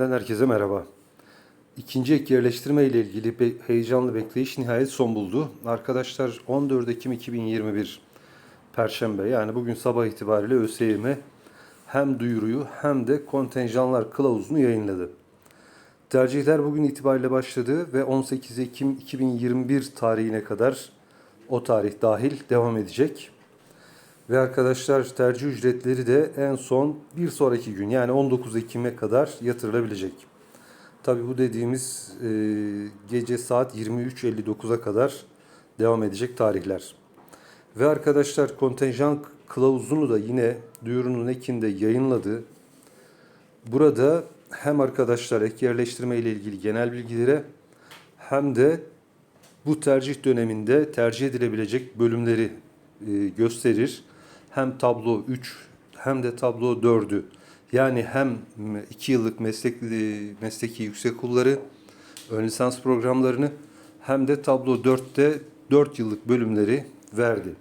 Herkese merhaba. İkinci ek yerleştirme ile ilgili be- heyecanlı bekleyiş nihayet son buldu. Arkadaşlar 14 Ekim 2021 Perşembe yani bugün sabah itibariyle ÖSYM hem duyuruyu hem de kontenjanlar kılavuzunu yayınladı. Tercihler bugün itibariyle başladı ve 18 Ekim 2021 tarihine kadar o tarih dahil devam edecek. Ve arkadaşlar tercih ücretleri de en son bir sonraki gün yani 19 Ekim'e kadar yatırılabilecek. Tabi bu dediğimiz e, gece saat 23.59'a kadar devam edecek tarihler. Ve arkadaşlar kontenjan kılavuzunu da yine duyurunun ekinde yayınladı. Burada hem arkadaşlar ek yerleştirme ile ilgili genel bilgilere hem de bu tercih döneminde tercih edilebilecek bölümleri e, gösterir. Hem tablo 3 hem de tablo 4'ü yani hem 2 yıllık meslekli mesleki yüksekokulları ön lisans programlarını hem de tablo 4'te 4 yıllık bölümleri verdi.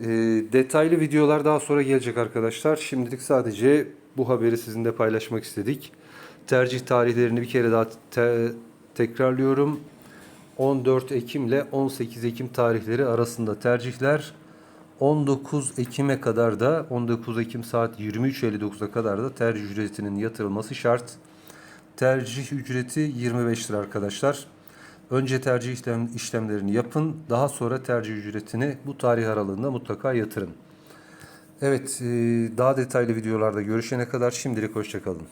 E, detaylı videolar daha sonra gelecek arkadaşlar. Şimdilik sadece bu haberi sizinle paylaşmak istedik. Tercih tarihlerini bir kere daha te- tekrarlıyorum. 14 Ekim ile 18 Ekim tarihleri arasında tercihler 19 Ekim'e kadar da 19 Ekim saat 23.59'a kadar da tercih ücretinin yatırılması şart. Tercih ücreti 25 lira arkadaşlar. Önce tercih işlem, işlemlerini yapın. Daha sonra tercih ücretini bu tarih aralığında mutlaka yatırın. Evet, e, daha detaylı videolarda görüşene kadar şimdilik hoşçakalın.